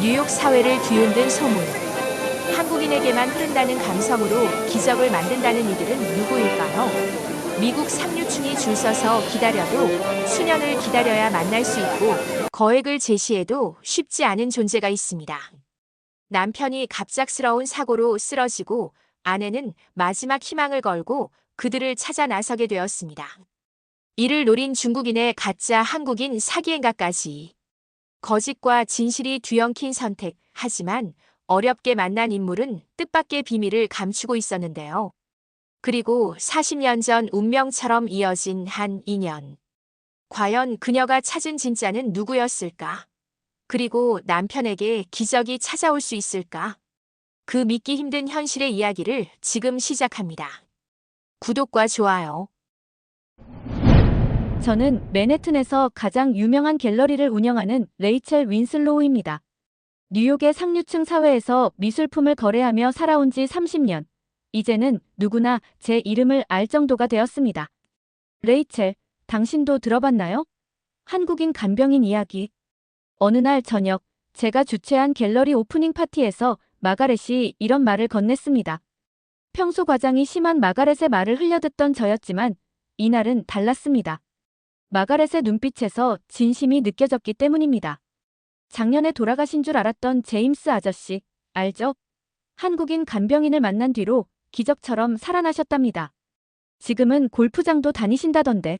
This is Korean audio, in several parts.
뉴욕 사회를 뒤흔든 소문. 한국인에게만 흐른다는 감성으로 기적을 만든다는 이들은 누구일까요? 미국 상류층이 줄 서서 기다려도 수년을 기다려야 만날 수 있고 거액을 제시해도 쉽지 않은 존재가 있습니다. 남편이 갑작스러운 사고로 쓰러지고 아내는 마지막 희망을 걸고 그들을 찾아 나서게 되었습니다. 이를 노린 중국인의 가짜 한국인 사기행각까지. 거짓과 진실이 뒤엉킨 선택. 하지만 어렵게 만난 인물은 뜻밖의 비밀을 감추고 있었는데요. 그리고 40년 전 운명처럼 이어진 한 인연. 과연 그녀가 찾은 진짜는 누구였을까? 그리고 남편에게 기적이 찾아올 수 있을까? 그 믿기 힘든 현실의 이야기를 지금 시작합니다. 구독과 좋아요. 저는 맨해튼에서 가장 유명한 갤러리를 운영하는 레이첼 윈슬로우입니다. 뉴욕의 상류층 사회에서 미술품을 거래하며 살아온 지 30년. 이제는 누구나 제 이름을 알 정도가 되었습니다. 레이첼, 당신도 들어봤나요? 한국인 간병인 이야기. 어느 날 저녁, 제가 주최한 갤러리 오프닝 파티에서 마가렛이 이런 말을 건넸습니다. 평소 과장이 심한 마가렛의 말을 흘려듣던 저였지만, 이날은 달랐습니다. 마가렛의 눈빛에서 진심이 느껴졌기 때문입니다. 작년에 돌아가신 줄 알았던 제임스 아저씨, 알죠? 한국인 간병인을 만난 뒤로 기적처럼 살아나셨답니다. 지금은 골프장도 다니신다던데.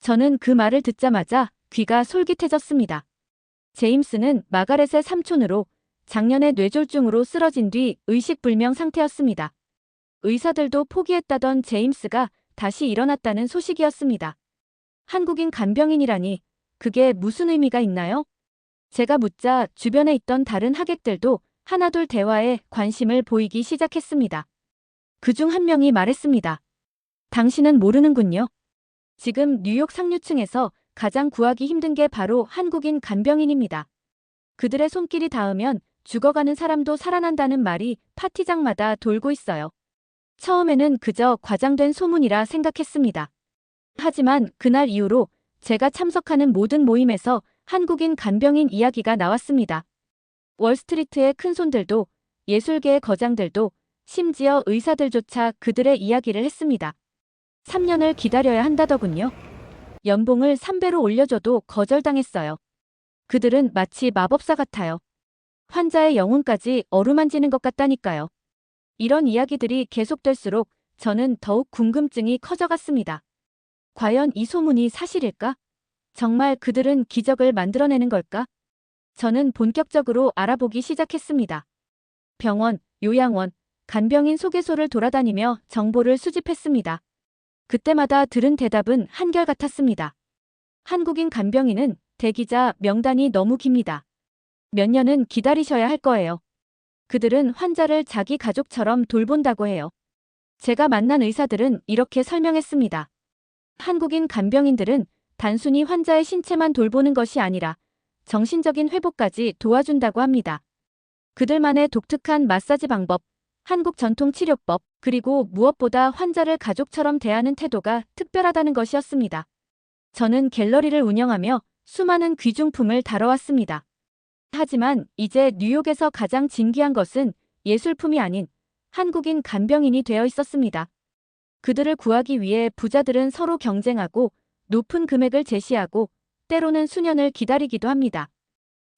저는 그 말을 듣자마자 귀가 솔깃해졌습니다. 제임스는 마가렛의 삼촌으로 작년에 뇌졸중으로 쓰러진 뒤 의식불명 상태였습니다. 의사들도 포기했다던 제임스가 다시 일어났다는 소식이었습니다. 한국인 간병인이라니 그게 무슨 의미가 있나요? 제가 묻자 주변에 있던 다른 하객들도 하나둘 대화에 관심을 보이기 시작했습니다. 그 중 한 명이 말했습니다. 당신은 모르는군요. 지금 뉴욕 상류층에서 가장 구하기 힘든 게 바로 한국인 간병인입니다. 그들의 손길이 닿으면 죽어가는 사람도 살아난다는 말이 파티장마다 돌고 있어요. 처음에는 그저 과장된 소문이라 생각했습니다. 하지만 그날 이후로 제가 참석하는 모든 모임에서 한국인 간병인 이야기가 나왔습니다. 월스트리트의 큰손들도 예술계의 거장들도 심지어 의사들조차 그들의 이야기를 했습니다. 3년을 기다려야 한다더군요. 연봉을 3배로 올려줘도 거절당했어요. 그들은 마치 마법사 같아요. 환자의 영혼까지 어루만지는 것 같다니까요. 이런 이야기들이 계속될수록 저는 더욱 궁금증이 커져갔습니다. 과연 이 소문이 사실일까? 정말 그들은 기적을 만들어내는 걸까? 저는 본격적으로 알아보기 시작했습니다. 병원, 요양원, 간병인 소개소를 돌아다니며 정보를 수집했습니다. 그때마다 들은 대답은 한결같았습니다. 한국인 간병인은 대기자 명단이 너무 깁니다. 몇 년은 기다리셔야 할 거예요. 그들은 환자를 자기 가족처럼 돌본다고 해요. 제가 만난 의사들은 이렇게 설명했습니다. 한국인 간병인들은 단순히 환자의 신체만 돌보는 것이 아니라 정신적인 회복까지 도와준다고 합니다. 그들만의 독특한 마사지 방법, 한국 전통 치료법, 그리고 무엇보다 환자를 가족처럼 대하는 태도가 특별하다는 것이었습니다. 저는 갤러리를 운영하며 수많은 귀중품을 다뤄왔습니다. 하지만 이제 뉴욕에서 가장 진귀한 것은 예술품이 아닌 한국인 간병인이 되어 있었습니다. 그들을 구하기 위해 부자들은 서로 경쟁하고 높은 금액을 제시하고 때로는 수년을 기다리기도 합니다.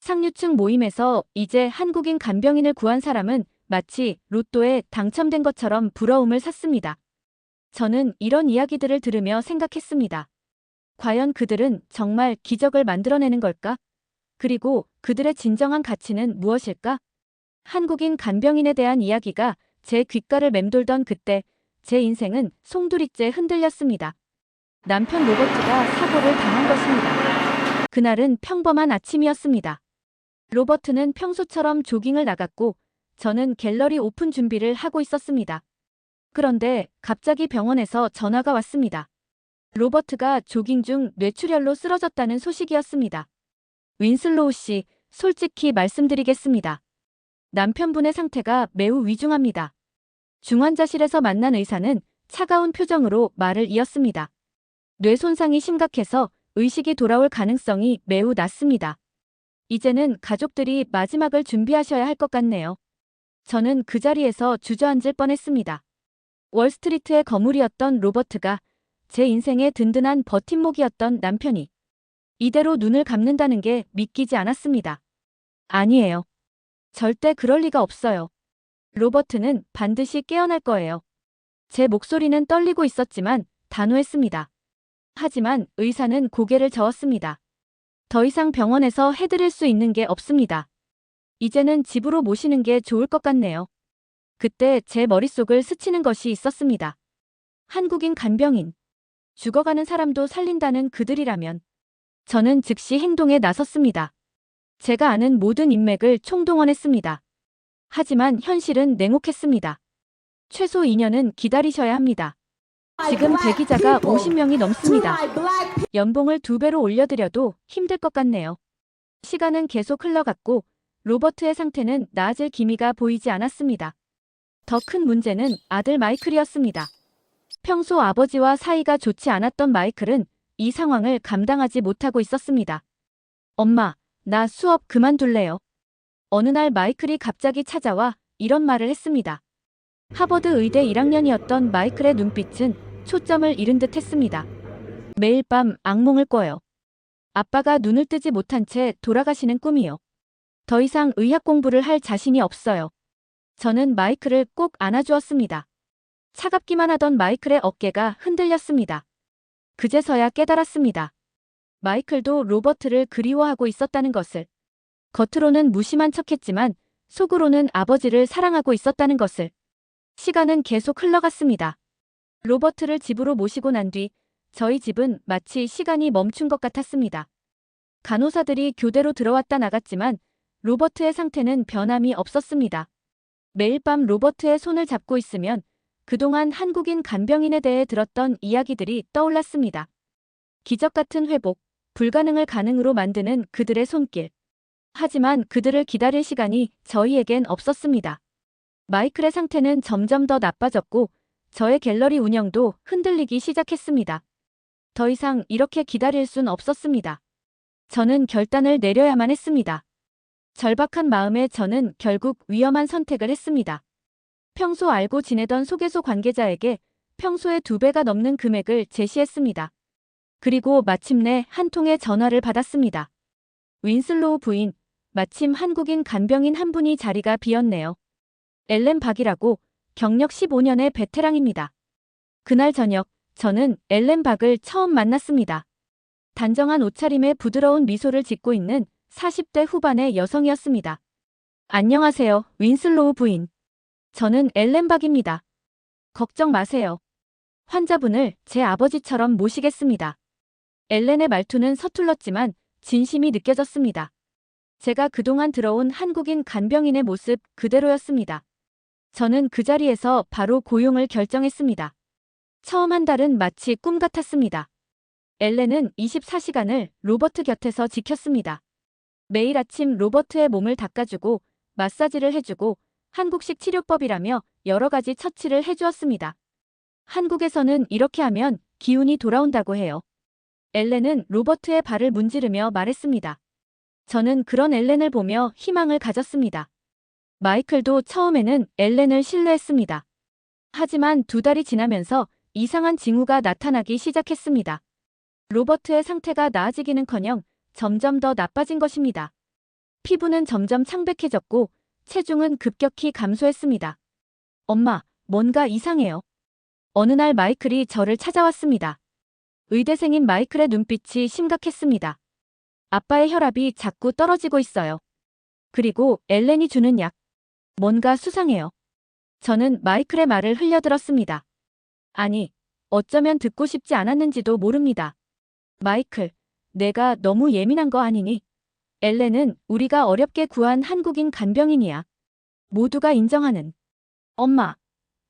상류층 모임에서 이제 한국인 간병인을 구한 사람은 마치 로또에 당첨된 것처럼 부러움을 샀습니다. 저는 이런 이야기들을 들으며 생각했습니다. 과연 그들은 정말 기적을 만들어내는 걸까? 그리고 그들의 진정한 가치는 무엇일까? 한국인 간병인에 대한 이야기가 제 귓가를 맴돌던 그때 제 인생은 송두리째 흔들렸습니다. 남편 로버트가 사고를 당한 것입니다. 그날은 평범한 아침이었습니다. 로버트는 평소처럼 조깅을 나갔고 저는 갤러리 오픈 준비를 하고 있었습니다. 그런데 갑자기 병원에서 전화가 왔습니다. 로버트가 조깅 중 뇌출혈로 쓰러졌다는 소식이었습니다. 윈슬로우 씨, 솔직히 말씀드리겠습니다. 남편분의 상태가 매우 위중합니다. 중환자실에서 만난 의사는 차가운 표정으로 말을 이었습니다. 뇌 손상이 심각해서 의식이 돌아올 가능성이 매우 낮습니다. 이제는 가족들이 마지막을 준비하셔야 할 것 같네요. 저는 그 자리에서 주저앉을 뻔했습니다. 월스트리트의 거물이었던 로버트가 제 인생의 든든한 버팀목이었던 남편이 이대로 눈을 감는다는 게 믿기지 않았습니다. 아니에요. 절대 그럴 리가 없어요. 로버트는 반드시 깨어날 거예요. 제 목소리는 떨리고 있었지만 단호했습니다. 하지만 의사는 고개를 저었습니다. 더 이상 병원에서 해드릴 수 있는 게 없습니다. 이제는 집으로 모시는 게 좋을 것 같네요. 그때 제 머릿속을 스치는 것이 있었습니다. 한국인 간병인. 죽어가는 사람도 살린다는 그들이라면 저는 즉시 행동에 나섰습니다. 제가 아는 모든 인맥을 총동원했습니다. 하지만 현실은 냉혹했습니다. 최소 2년은 기다리셔야 합니다. 지금 대기자가 50명이 넘습니다. 연봉을 두 배로 올려드려도 힘들 것 같네요. 시간은 계속 흘러갔고 로버트의 상태는 나아질 기미가 보이지 않았습니다. 더 큰 문제는 아들 마이클이었습니다. 평소 아버지와 사이가 좋지 않았던 마이클은 이 상황을 감당하지 못하고 있었습니다. 엄마, 나 수업 그만둘래요. 어느 날 마이클이 갑자기 찾아와 이런 말을 했습니다. 하버드 의대 1학년이었던 마이클의 눈빛은 초점을 잃은 듯 했습니다. 매일 밤 악몽을 꿔요. 아빠가 눈을 뜨지 못한 채 돌아가시는 꿈이요. 더 이상 의학 공부를 할 자신이 없어요. 저는 마이클을 꼭 안아주었습니다. 차갑기만 하던 마이클의 어깨가 흔들렸습니다. 그제서야 깨달았습니다. 마이클도 로버트를 그리워하고 있었다는 것을. 겉으로는 무심한 척했지만 속으로는 아버지를 사랑하고 있었다는 것을. 시간은 계속 흘러갔습니다. 로버트를 집으로 모시고 난 뒤 저희 집은 마치 시간이 멈춘 것 같았습니다. 간호사들이 교대로 들어왔다 나갔지만 로버트의 상태는 변함이 없었습니다. 매일 밤 로버트의 손을 잡고 있으면 그동안 한국인 간병인에 대해 들었던 이야기들이 떠올랐습니다. 기적 같은 회복, 불가능을 가능으로 만드는 그들의 손길. 하지만 그들을 기다릴 시간이 저희에겐 없었습니다. 마이클의 상태는 점점 더 나빠졌고 저의 갤러리 운영도 흔들리기 시작했습니다. 더 이상 이렇게 기다릴 순 없었습니다. 저는 결단을 내려야만 했습니다. 절박한 마음에 저는 결국 위험한 선택을 했습니다. 평소 알고 지내던 소개소 관계자에게 평소의 두 배가 넘는 금액을 제시했습니다. 그리고 마침내 한 통의 전화를 받았습니다. 윈슬로우 부인, 마침 한국인 간병인 한 분이 자리가 비었네요. 엘렌 박이라고 경력 15년의 베테랑입니다. 그날 저녁, 저는 엘렌 박을 처음 만났습니다. 단정한 옷차림에 부드러운 미소를 짓고 있는 40대 후반의 여성이었습니다. 안녕하세요, 윈슬로우 부인. 저는 엘렌 박입니다. 걱정 마세요. 환자분을 제 아버지처럼 모시겠습니다. 엘렌의 말투는 서툴렀지만 진심이 느껴졌습니다. 제가 그동안 들어온 한국인 간병인의 모습 그대로였습니다. 저는 그 자리에서 바로 고용을 결정했습니다. 처음 한 달은 마치 꿈 같았습니다. 엘렌은 24시간을 로버트 곁에서 지켰습니다. 매일 아침 로버트의 몸을 닦아주고 마사지를 해주고 한국식 치료법이라며 여러 가지 처치를 해주었습니다. 한국에서는 이렇게 하면 기운이 돌아온다고 해요. 엘렌은 로버트의 발을 문지르며 말했습니다. 저는 그런 엘렌을 보며 희망을 가졌습니다. 마이클도 처음에는 엘렌을 신뢰했습니다. 하지만 두 달이 지나면서 이상한 징후가 나타나기 시작했습니다. 로버트의 상태가 나아지기는커녕 점점 더 나빠진 것입니다. 피부는 점점 창백해졌고 체중은 급격히 감소했습니다. 엄마, 뭔가 이상해요. 어느 날 마이클이 저를 찾아왔습니다. 의대생인 마이클의 눈빛이 심각했습니다. 아빠의 혈압이 자꾸 떨어지고 있어요. 그리고 엘렌이 주는 약. 뭔가 수상해요. 저는 마이클의 말을 흘려들었습니다. 아니, 어쩌면 듣고 싶지 않았는지도 모릅니다. 마이클, 내가 너무 예민한 거 아니니? 엘렌은 우리가 어렵게 구한 한국인 간병인이야. 모두가 인정하는. 엄마,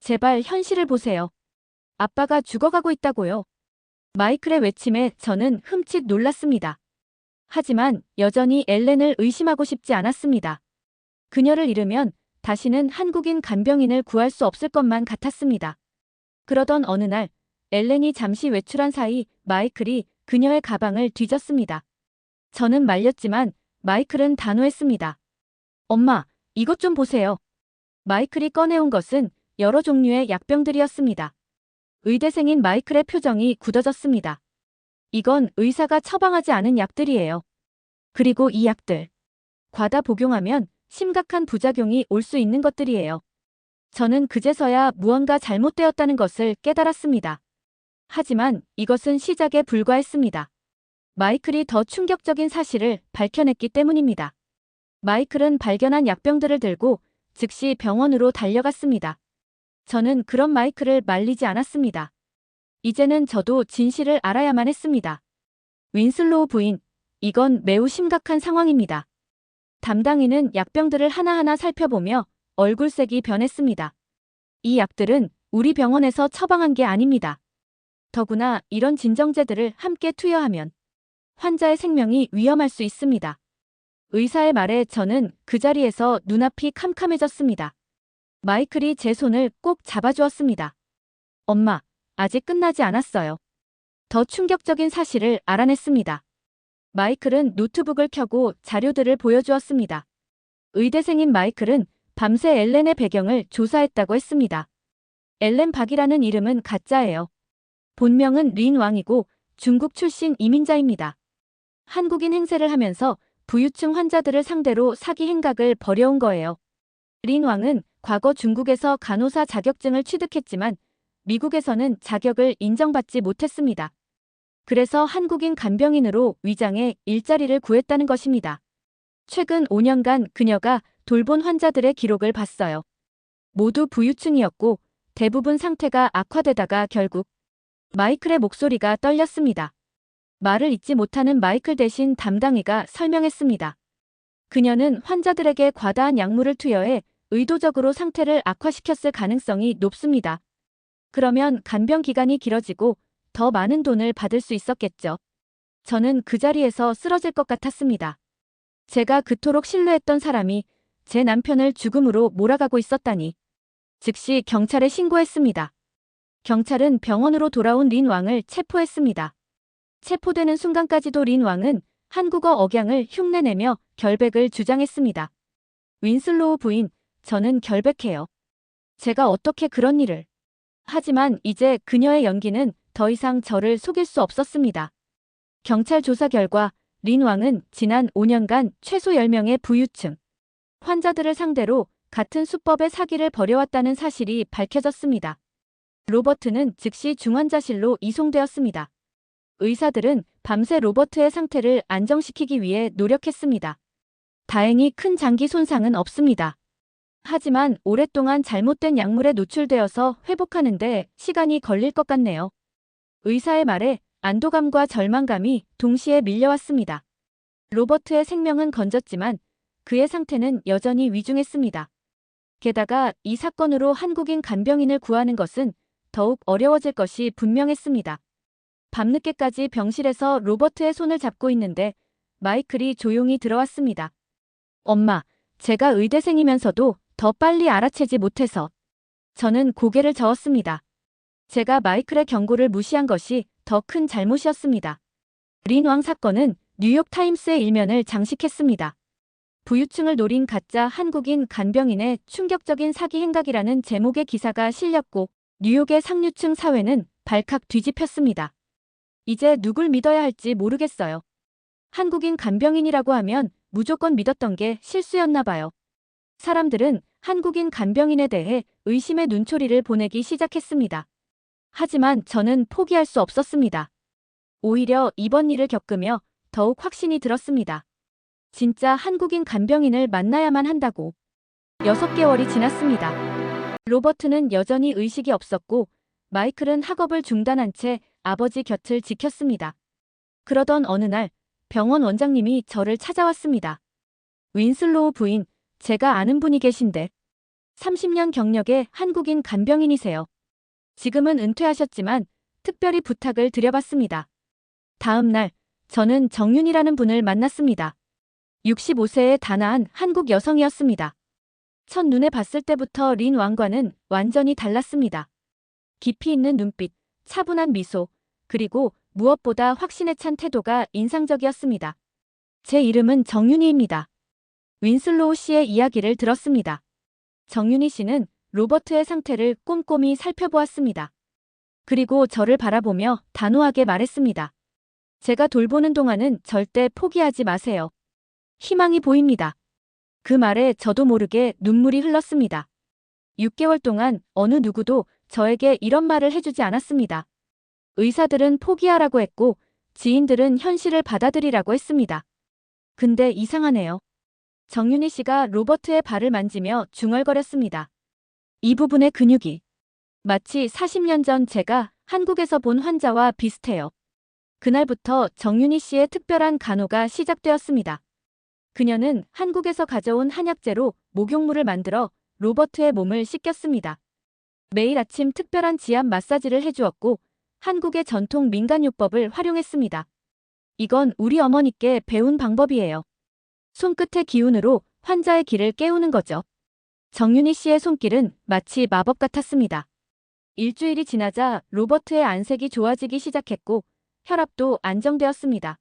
제발 현실을 보세요. 아빠가 죽어가고 있다고요. 마이클의 외침에 저는 흠칫 놀랐습니다. 하지만 여전히 엘렌을 의심하고 싶지 않았습니다. 그녀를 잃으면 다시는 한국인 간병인을 구할 수 없을 것만 같았습니다. 그러던 어느 날 엘렌이 잠시 외출한 사이 마이클이 그녀의 가방을 뒤졌습니다. 저는 말렸지만 마이클은 단호했습니다. 엄마, 이것 좀 보세요. 마이클이 꺼내온 것은 여러 종류의 약병들이었습니다. 의대생인 마이클의 표정이 굳어졌습니다. 이건 의사가 처방하지 않은 약들이에요. 그리고 이 약들. 과다 복용하면 심각한 부작용이 올 수 있는 것들이에요. 저는 그제서야 무언가 잘못되었다는 것을 깨달았습니다. 하지만 이것은 시작에 불과했습니다. 마이클이 더 충격적인 사실을 밝혀냈기 때문입니다. 마이클은 발견한 약병들을 들고 즉시 병원으로 달려갔습니다. 저는 그런 마이클을 말리지 않았습니다. 이제는 저도 진실을 알아야만 했습니다. 윈슬로우 부인, 이건 매우 심각한 상황입니다. 담당인은 약병들을 하나하나 살펴보며 얼굴색이 변했습니다. 이 약들은 우리 병원에서 처방한 게 아닙니다. 더구나 이런 진정제들을 함께 투여하면 환자의 생명이 위험할 수 있습니다. 의사의 말에 저는 그 자리에서 눈앞이 캄캄해졌습니다. 마이클이 제 손을 꼭 잡아주었습니다. 엄마, 아직 끝나지 않았어요. 더 충격적인 사실을 알아냈습니다. 마이클은 노트북을 켜고 자료들을 보여주었습니다. 의대생인 마이클은 밤새 엘렌의 배경을 조사했다고 했습니다. 엘렌 박이라는 이름은 가짜예요. 본명은 린 왕이고 중국 출신 이민자입니다. 한국인 행세를 하면서 부유층 환자들을 상대로 사기 행각을 벌여온 거예요. 린 왕은 과거 중국에서 간호사 자격증을 취득했지만 미국에서는 자격을 인정받지 못했습니다. 그래서 한국인 간병인으로 위장해 일자리를 구했다는 것입니다. 최근 5년간 그녀가 돌본 환자들의 기록을 봤어요. 모두 부유층이었고 대부분 상태가 악화되다가 결국 마이클의 목소리가 떨렸습니다. 말을 잇지 못하는 마이클 대신 담당이가 설명했습니다. 그녀는 환자들에게 과다한 약물을 투여해 의도적으로 상태를 악화시켰을 가능성이 높습니다. 그러면 간병 기간이 길어지고 더 많은 돈을 받을 수 있었겠죠. 저는 그 자리에서 쓰러질 것 같았습니다. 제가 그토록 신뢰했던 사람이 제 남편을 죽음으로 몰아가고 있었다니. 즉시 경찰에 신고했습니다. 경찰은 병원으로 돌아온 린 왕을 체포했습니다. 체포되는 순간까지도 린 왕은 한국어 억양을 흉내내며 결백을 주장했습니다. 윈슬로우 부인, 저는 결백해요. 제가 어떻게 그런 일을. 하지만 이제 그녀의 연기는 더 이상 저를 속일 수 없었습니다. 경찰 조사 결과 린 왕은 지난 5년간 최소 10명의 부유층 환자들을 상대로 같은 수법의 사기를 벌여왔다는 사실이 밝혀졌습니다. 로버트는 즉시 중환자실로 이송되었습니다. 의사들은 밤새 로버트의 상태를 안정시키기 위해 노력했습니다. 다행히 큰 장기 손상은 없습니다. 하지만 오랫동안 잘못된 약물에 노출되어서 회복하는데 시간이 걸릴 것 같네요. 의사의 말에 안도감과 절망감이 동시에 밀려왔습니다. 로버트의 생명은 건졌지만 그의 상태는 여전히 위중했습니다. 게다가 이 사건으로 한국인 간병인을 구하는 것은 더욱 어려워질 것이 분명했습니다. 밤늦게까지 병실에서 로버트의 손을 잡고 있는데 마이클이 조용히 들어왔습니다. 엄마, 제가 의대생이면서도 더 빨리 알아채지 못해서 저는 고개를 저었습니다. 제가 마이클의 경고를 무시한 것이 더 큰 잘못이었습니다. 린왕 사건은 뉴욕 타임스의 일면을 장식했습니다. 부유층을 노린 가짜 한국인 간병인의 충격적인 사기 행각이라는 제목의 기사가 실렸고 뉴욕의 상류층 사회는 발칵 뒤집혔습니다. 이제 누굴 믿어야 할지 모르겠어요. 한국인 간병인이라고 하면 무조건 믿었던 게 실수였나 봐요. 사람들은 한국인 간병인에 대해 의심의 눈초리를 보내기 시작했습니다. 하지만 저는 포기할 수 없었습니다. 오히려 이번 일을 겪으며 더욱 확신이 들었습니다. 진짜 한국인 간병인을 만나야만 한다고. 6개월이 지났습니다. 로버트는 여전히 의식이 없었고 마이클은 학업을 중단한 채 아버지 곁을 지켰습니다. 그러던 어느 날 병원 원장님이 저를 찾아왔습니다. 윈슬로우 부인, 제가 아는 분이 계신데 30년 경력의 한국인 간병인이세요. 지금은 은퇴하셨지만 특별히 부탁을 드려봤습니다. 다음 날 저는 정윤이라는 분을 만났습니다. 65세의 단아한 한국 여성이었습니다. 첫눈에 봤을 때부터 린 왕과는 완전히 달랐습니다. 깊이 있는 눈빛, 차분한 미소, 그리고 무엇보다 확신에 찬 태도가 인상적이었습니다. 제 이름은 정윤희입니다. 윈슬로우 씨의 이야기를 들었습니다. 정윤희 씨는 로버트의 상태를 꼼꼼히 살펴보았습니다. 그리고 저를 바라보며 단호하게 말했습니다. 제가 돌보는 동안은 절대 포기하지 마세요. 희망이 보입니다. 그 말에 저도 모르게 눈물이 흘렀습니다. 6개월 동안 어느 누구도 저에게 이런 말을 해주지 않았습니다. 의사들은 포기하라고 했고 지인들은 현실을 받아들이라고 했습니다. 근데 이상하네요. 정윤희 씨가 로버트의 발을 만지며 중얼거렸습니다. 이 부분의 근육이 마치 40년 전 제가 한국에서 본 환자와 비슷해요. 그날부터 정윤희 씨의 특별한 간호가 시작되었습니다. 그녀는 한국에서 가져온 한약재로 목욕물을 만들어 로버트의 몸을 씻겼습니다. 매일 아침 특별한 지압 마사지를 해주었고 한국의 전통 민간요법을 활용했습니다. 이건 우리 어머니께 배운 방법이에요. 손끝의 기운으로 환자의 기를 깨우는 거죠. 정윤희 씨의 손길은 마치 마법 같았습니다. 일주일이 지나자 로버트의 안색이 좋아지기 시작했고 혈압도 안정되었습니다.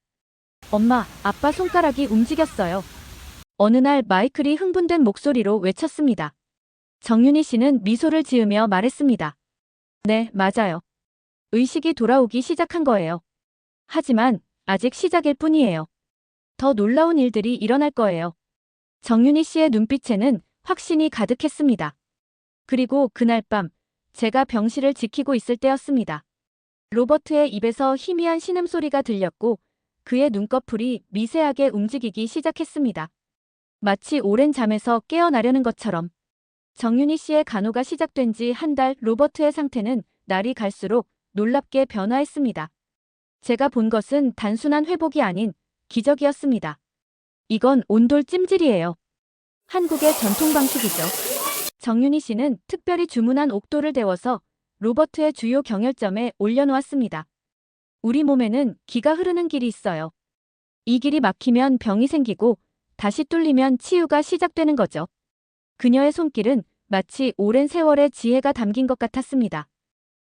엄마, 아빠 손가락이 움직였어요. 어느 날 마이클이 흥분된 목소리로 외쳤습니다. 정윤희 씨는 미소를 지으며 말했습니다. 네, 맞아요. 의식이 돌아오기 시작한 거예요. 하지만 아직 시작일 뿐이에요. 더 놀라운 일들이 일어날 거예요. 정윤희 씨의 눈빛에는 확신이 가득했습니다. 그리고 그날 밤 제가 병실을 지키고 있을 때였습니다. 로버트의 입에서 희미한 신음소리가 들렸고 그의 눈꺼풀이 미세하게 움직이기 시작했습니다. 마치 오랜 잠에서 깨어나려는 것처럼 정윤희 씨의 간호가 시작된 지 한 달 로버트의 상태는 날이 갈수록 놀랍게 변화했습니다. 제가 본 것은 단순한 회복이 아닌 기적이었습니다. 이건 온돌 찜질이에요. 한국의 전통 방식이죠. 정윤희 씨는 특별히 주문한 옥도를 데워서 로버트의 주요 경혈점에 올려놓았습니다. 우리 몸에는 기가 흐르는 길이 있어요. 이 길이 막히면 병이 생기고 다시 뚫리면 치유가 시작되는 거죠. 그녀의 손길은 마치 오랜 세월의 지혜가 담긴 것 같았습니다.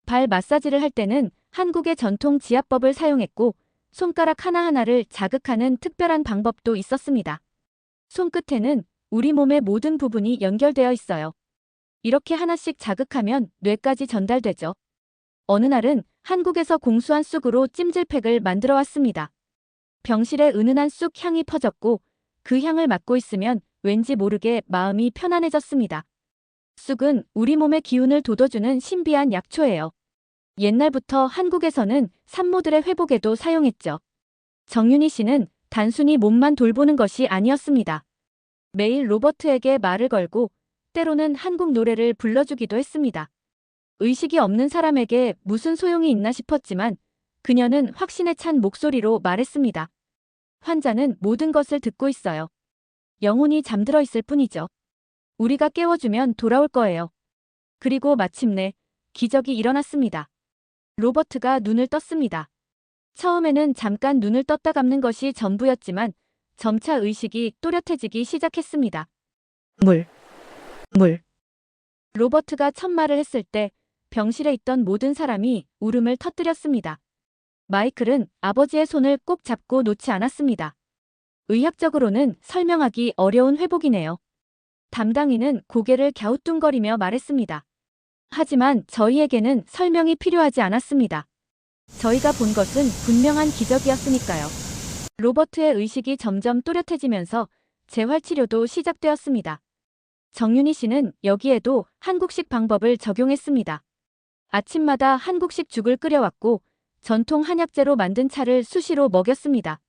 발 마사지를 할 때는 한국의 전통 지압법을 사용했고 손가락 하나하나를 자극하는 특별한 방법도 있었습니다. 손끝에는 우리 몸의 모든 부분이 연결되어 있어요. 이렇게 하나씩 자극하면 뇌까지 전달되죠. 어느 날은 한국에서 공수한 쑥으로 찜질팩을 만들어 왔습니다. 병실에 은은한 쑥 향이 퍼졌고 그 향을 맡고 있으면 왠지 모르게 마음이 편안해졌습니다. 쑥은 우리 몸의 기운을 돋워주는 신비한 약초예요. 옛날부터 한국에서는 산모들의 회복에도 사용했죠. 정윤희 씨는 단순히 몸만 돌보는 것이 아니었습니다. 매일 로버트에게 말을 걸고 때로는 한국 노래를 불러주기도 했습니다. 의식이 없는 사람에게 무슨 소용이 있나 싶었지만 그녀는 확신에 찬 목소리로 말했습니다. 환자는 모든 것을 듣고 있어요. 영혼이 잠들어 있을 뿐이죠. 우리가 깨워주면 돌아올 거예요. 그리고 마침내 기적이 일어났습니다. 로버트가 눈을 떴습니다. 처음에는 잠깐 눈을 떴다 감는 것이 전부였지만 점차 의식이 또렷해지기 시작했습니다. 물, 물. 로버트가 첫 말을 했을 때 병실에 있던 모든 사람이 울음을 터뜨렸습니다. 마이클은 아버지의 손을 꼭 잡고 놓지 않았습니다. 의학적으로는 설명하기 어려운 회복이네요. 담당인은 고개를 갸우뚱거리며 말했습니다. 하지만 저희에게는 설명이 필요하지 않았습니다. 저희가 본 것은 분명한 기적이었으니까요. 로버트의 의식이 점점 또렷해지면서 재활치료도 시작되었습니다. 정윤희 씨는 여기에도 한국식 방법을 적용했습니다. 아침마다 한국식 죽을 끓여왔고 전통 한약재로 만든 차를 수시로 먹였습니다.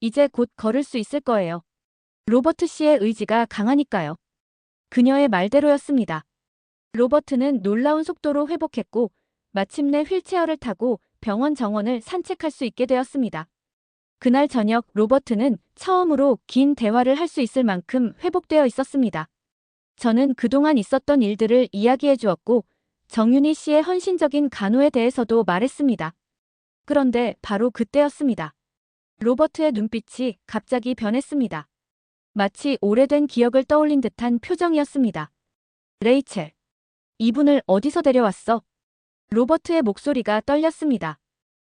이제 곧 걸을 수 있을 거예요. 로버트 씨의 의지가 강하니까요. 그녀의 말대로였습니다. 로버트는 놀라운 속도로 회복했고 마침내 휠체어를 타고 병원 정원을 산책할 수 있게 되었습니다. 그날 저녁 로버트는 처음으로 긴 대화를 할 수 있을 만큼 회복되어 있었습니다. 저는 그동안 있었던 일들을 이야기해 주었고 정윤희 씨의 헌신적인 간호에 대해서도 말했습니다. 그런데 바로 그때였습니다. 로버트의 눈빛이 갑자기 변했습니다. 마치 오래된 기억을 떠올린 듯한 표정이었습니다. 레이첼. 이분을 어디서 데려왔어? 로버트의 목소리가 떨렸습니다.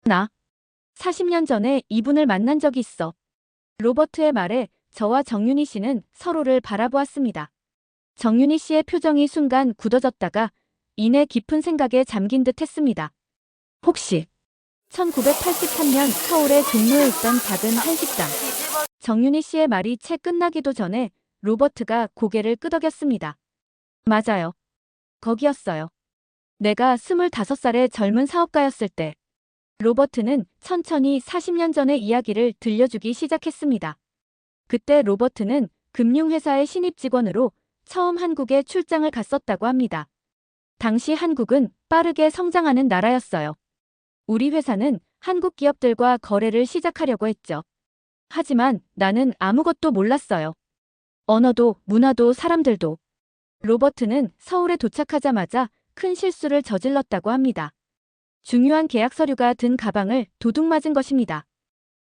나. 40년 전에 이분을 만난 적이 있어. 로버트의 말에 저와 정윤희 씨는 서로를 바라보았습니다. 정윤희 씨의 표정이 순간 굳어졌다가 이내 깊은 생각에 잠긴 듯 했습니다. 혹시 1983년 서울의 종로에 있던 작은 한식당. 정윤희 씨의 말이 채 끝나기도 전에 로버트가 고개를 끄덕였습니다. 맞아요. 거기였어요. 내가 25살의 젊은 사업가였을 때. 로버트는 천천히 40년 전의 이야기를 들려주기 시작했습니다. 그때 로버트는 금융회사의 신입 직원으로 처음 한국에 출장을 갔었다고 합니다. 당시 한국은 빠르게 성장하는 나라였어요. 우리 회사는 한국 기업들과 거래를 시작하려고 했죠. 하지만 나는 아무것도 몰랐어요. 언어도 문화도 사람들도. 로버트는 서울에 도착하자마자 큰 실수를 저질렀다고 합니다. 중요한 계약 서류가 든 가방을 도둑 맞은 것입니다.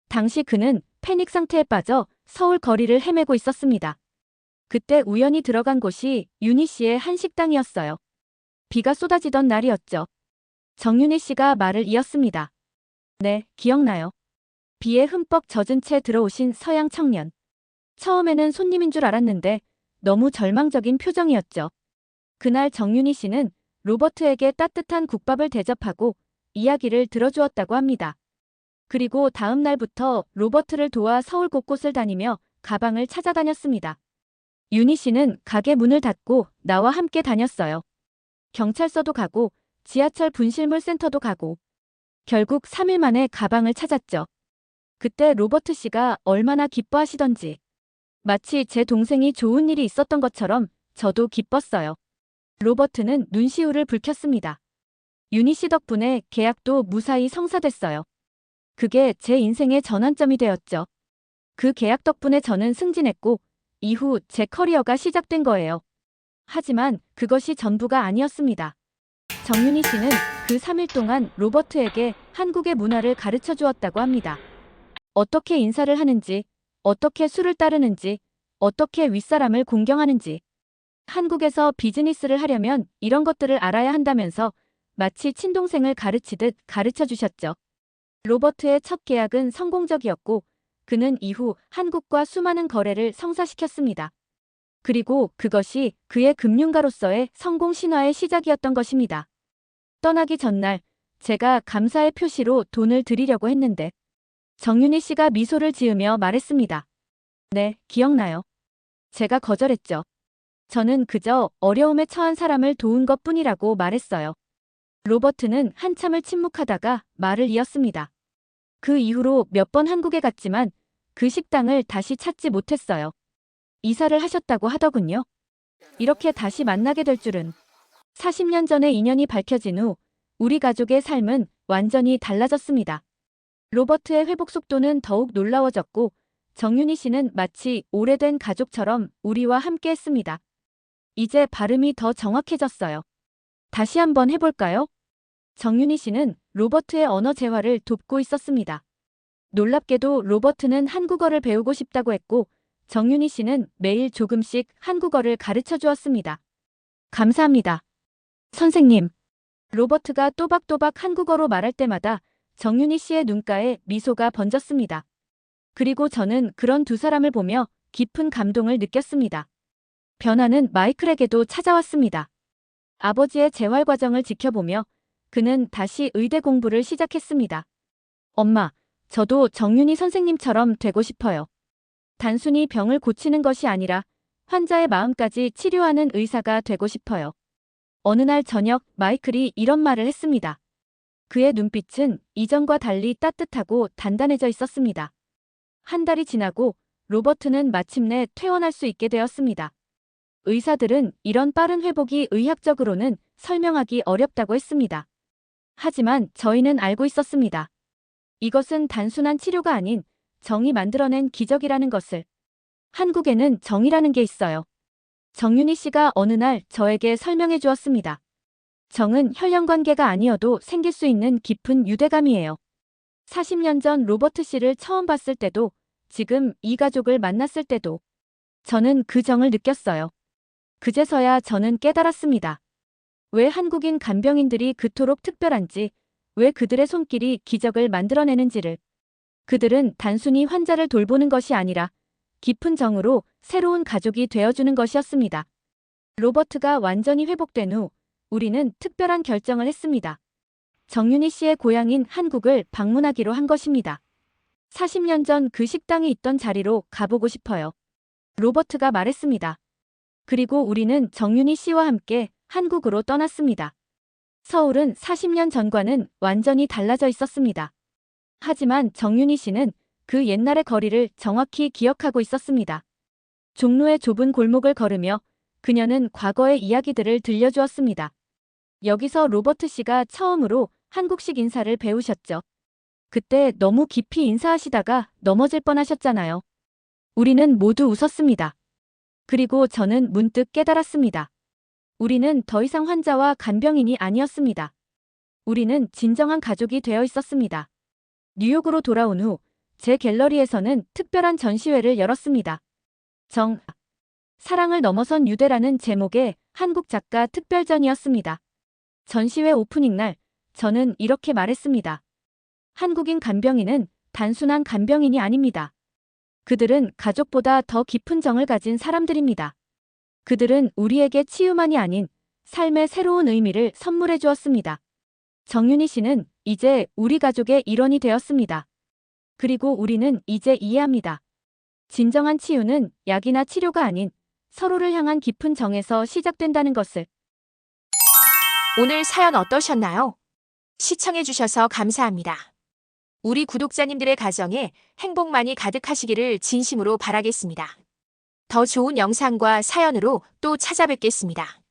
당시 그는 패닉 상태에 빠져 서울 거리를 헤매고 있었습니다. 그때 우연히 들어간 곳이 윤희 씨의 한 식당이었어요. 비가 쏟아지던 날이었죠. 정윤희 씨가 말을 이었습니다. 네, 기억나요. 비에 흠뻑 젖은 채 들어오신 서양 청년. 처음에는 손님인 줄 알았는데 너무 절망적인 표정이었죠. 그날 정윤희 씨는 로버트에게 따뜻한 국밥을 대접하고 이야기를 들어주었다고 합니다. 그리고 다음 날부터 로버트를 도와 서울 곳곳을 다니며 가방을 찾아다녔습니다. 윤희 씨는 가게 문을 닫고 나와 함께 다녔어요. 경찰서도 가고 지하철 분실물 센터도 가고 결국 3일 만에 가방을 찾았죠. 그때 로버트 씨가 얼마나 기뻐하시던지 마치 제 동생이 좋은 일이 있었던 것처럼 저도 기뻤어요. 로버트는 눈시울을 붉혔습니다. 윤희 씨 덕분에 계약도 무사히 성사됐어요. 그게 제 인생의 전환점이 되었죠. 그 계약 덕분에 저는 승진했고 이후 제 커리어가 시작된 거예요. 하지만 그것이 전부가 아니었습니다. 정윤희 씨는 그 3일 동안 로버트에게 한국의 문화를 가르쳐 주었다고 합니다. 어떻게 인사를 하는지, 어떻게 술을 따르는지, 어떻게 윗사람을 공경하는지. 한국에서 비즈니스를 하려면 이런 것들을 알아야 한다면서 마치 친동생을 가르치듯 가르쳐 주셨죠. 로버트의 첫 계약은 성공적이었고 그는 이후 한국과 수많은 거래를 성사시켰습니다. 그리고 그것이 그의 금융가로서의 성공 신화의 시작이었던 것입니다. 떠나기 전날 제가 감사의 표시로 돈을 드리려고 했는데 정윤희 씨가 미소를 지으며 말했습니다. 네, 기억나요. 제가 거절했죠. 저는 그저 어려움에 처한 사람을 도운 것 뿐이라고 말했어요. 로버트는 한참을 침묵하다가 말을 이었습니다. 그 이후로 몇 번 한국에 갔지만 그 식당을 다시 찾지 못했어요. 이사를 하셨다고 하더군요. 이렇게 다시 만나게 될 줄은 40년 전의 인연이 밝혀진 후 우리 가족의 삶은 완전히 달라졌습니다. 로버트의 회복 속도는 더욱 놀라워졌고 정윤희 씨는 마치 오래된 가족처럼 우리와 함께 했습니다. 이제 발음이 더 정확해졌어요. 다시 한번 해볼까요? 정윤희 씨는 로버트의 언어 재활을 돕고 있었습니다. 놀랍게도 로버트는 한국어를 배우고 싶다고 했고 정윤희 씨는 매일 조금씩 한국어를 가르쳐 주었습니다. 감사합니다. 선생님. 로버트가 또박또박 한국어로 말할 때마다 정윤희 씨의 눈가에 미소가 번졌습니다. 그리고 저는 그런 두 사람을 보며 깊은 감동을 느꼈습니다. 변화는 마이클에게도 찾아왔습니다. 아버지의 재활 과정을 지켜보며 그는 다시 의대 공부를 시작했습니다. 엄마, 저도 정윤희 선생님처럼 되고 싶어요. 단순히 병을 고치는 것이 아니라 환자의 마음까지 치료하는 의사가 되고 싶어요. 어느 날 저녁 마이클이 이런 말을 했습니다. 그의 눈빛은 이전과 달리 따뜻하고 단단해져 있었습니다. 한 달이 지나고 로버트는 마침내 퇴원할 수 있게 되었습니다. 의사들은 이런 빠른 회복이 의학적으로는 설명하기 어렵다고 했습니다. 하지만 저희는 알고 있었습니다. 이것은 단순한 치료가 아닌 정이 만들어낸 기적이라는 것을. 한국에는 정이라는 게 있어요. 정윤희 씨가 어느 날 저에게 설명해 주었습니다. 정은 혈연 관계가 아니어도 생길 수 있는 깊은 유대감이에요. 40년 전 로버트 씨를 처음 봤을 때도 지금 이 가족을 만났을 때도 저는 그 정을 느꼈어요. 그제서야 저는 깨달았습니다. 왜 한국인 간병인들이 그토록 특별한지, 왜 그들의 손길이 기적을 만들어내는지를. 그들은 단순히 환자를 돌보는 것이 아니라 깊은 정으로 새로운 가족이 되어주는 것이었습니다. 로버트가 완전히 회복된 후 우리는 특별한 결정을 했습니다. 정윤희 씨의 고향인 한국을 방문하기로 한 것입니다. 40년 전 그 식당이 있던 자리로 가보고 싶어요. 로버트가 말했습니다. 그리고 우리는 정윤희 씨와 함께 한국으로 떠났습니다. 서울은 40년 전과는 완전히 달라져 있었습니다. 하지만 정윤희 씨는 그 옛날의 거리를 정확히 기억하고 있었습니다. 종로의 좁은 골목을 걸으며 그녀는 과거의 이야기들을 들려주었습니다. 여기서 로버트 씨가 처음으로 한국식 인사를 배우셨죠. 그때 너무 깊이 인사하시다가 넘어질 뻔하셨잖아요. 우리는 모두 웃었습니다. 그리고 저는 문득 깨달았습니다. 우리는 더 이상 환자와 간병인이 아니었습니다. 우리는 진정한 가족이 되어 있었습니다. 뉴욕으로 돌아온 후 제 갤러리에서는 특별한 전시회를 열었습니다. 정, 사랑을 넘어선 유대라는 제목의 한국 작가 특별전이었습니다. 전시회 오프닝 날 저는 이렇게 말했습니다. 한국인 간병인은 단순한 간병인이 아닙니다. 그들은 가족보다 더 깊은 정을 가진 사람들입니다. 그들은 우리에게 치유만이 아닌 삶의 새로운 의미를 선물해 주었습니다. 정윤희 씨는 이제 우리 가족의 일원이 되었습니다. 그리고 우리는 이제 이해합니다. 진정한 치유는 약이나 치료가 아닌 서로를 향한 깊은 정에서 시작된다는 것을 오늘 사연 어떠셨나요? 시청해주셔서 감사합니다. 우리 구독자님들의 가정에 행복만이 가득하시기를 진심으로 바라겠습니다. 더 좋은 영상과 사연으로 또 찾아뵙겠습니다.